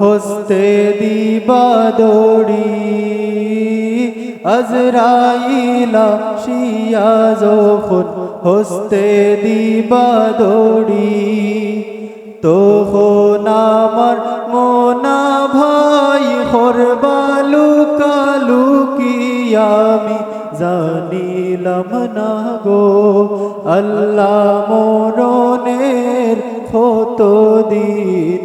হস্তে দিবা দড়ি। আজরাইলা শিয়া যখন হস্তে দিবা দড়ি, তখন আমার মনা ভাই হরবালু কালু কি আমি জানিলাম না গো, আল্লাহ মরণের কত দিন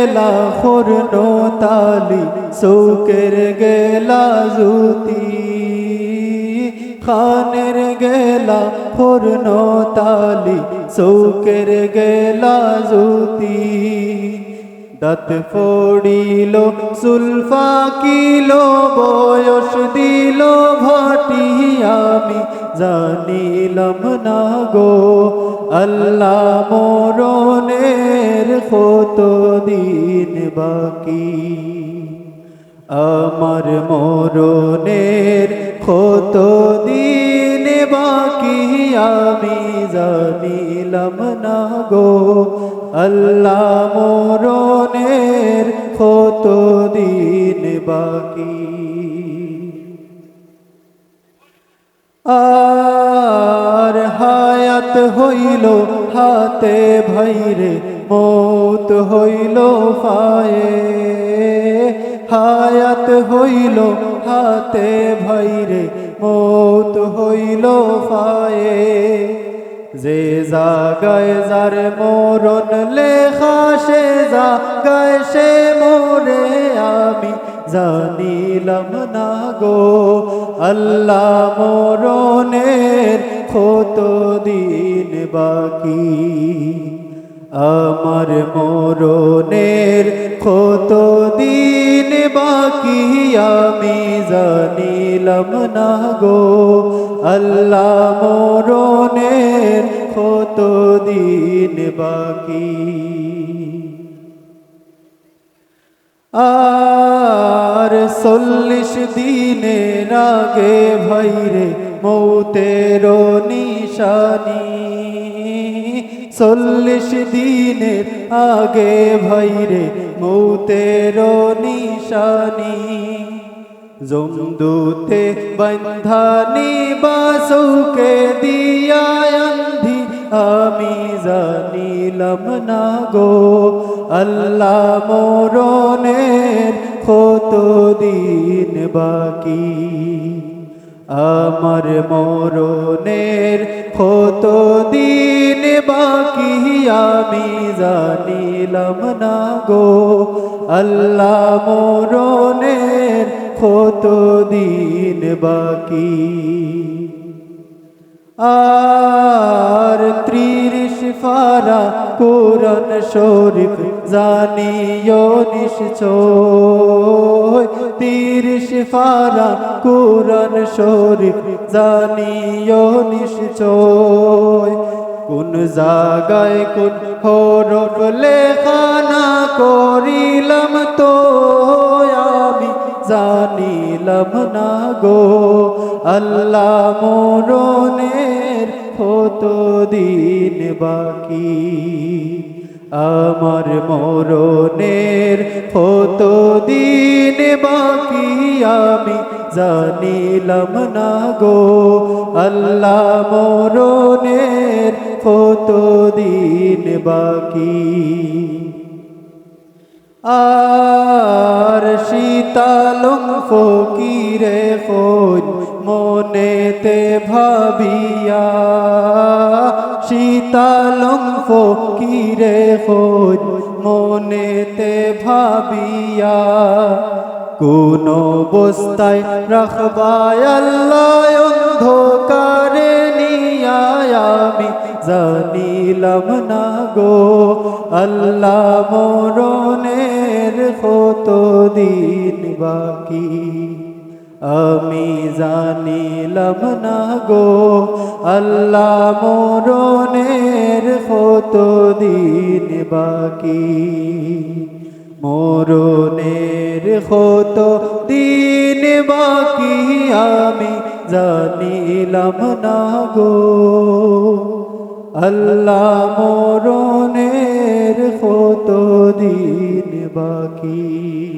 গেলা খুরন তালি সৌকের গেলা জুতি। খানের গেলা খুরন তালি সৌকের গেলা জুতি। দাঁত ফড়িল সুলফা কিলো বয়স দিল ভাটি আমি জানিলাম না গো, আল্লাহ মরণের কত দিন বাকি। আমার মরণের কত দিন বাকি আমি জানিলাম না গো, আল্লাহ মরণের কত দিন বাকি। আর হায়াত হইল হাতে ভাইরে, মৌত হইল ফায়ে হায়াত হইল হাতে ভাইরে, মৌত হইল ফায়ে যে জাগায় যার মরণ লেখা, সে জাগায় সে মোরে। আমি জানিলাম না গো, আল্লাহ মরণের কত দিন বাকি। আমার মরণের কত দিন বাকি আমি জানিলাম না গো। আল্লাহ মরণের কত দিন বাকি। আর চল্লিশ দিনের আগে ভাইরে মৌতের নিশানি। চল্লিশ দিনের আগে ভাইরে মৌতের নিশানি। জমদুতে বন্ধানি বাসুকে দিয়া আমি জানিলাম না গো, আল্লাহ মরণের কত দিন বাকি? আমার মরণের কত দিন বাকি আমি জানিলাম না গো। আল্লাহ মরণের কত দিন বাকি। আর ত্রিশ ফারা কোরআন শরীফ জানিও নিশ্চয়। তিরিশ ফারা কোরআন শরীফ জানিও নিশ্চয়। কোন জাগায় কোন হরফ লেখা না করিলাম তো আমি জানিলাম না গো। আল্লাহ মরণের কত দিন বাকি? আমার মরণের কত দিন বাকি? আমি জানিলাম না গো, আল্লাহ মরণের কত দিন বাকি? আর শীতালং ফকিরে খোঁজ মনেতে ভাবিয়া, শীতালং ফকিরে খোঁজ মনেতে ভাবিয়া, কোন বস্তায় রাখবায় আল্লাহ অন্ধকারে নিয়ায় আমি। জানিলাম না গো, আল্লাহ মরণের কত দিন বাকি? আমি জানিলাম না গো, আল্লাহ মরণের কত দিন বাকি। মরণের কত দিন বাকি আমি জানিলাম না গো। আল্লাহ মরণের কত দিন বাকি।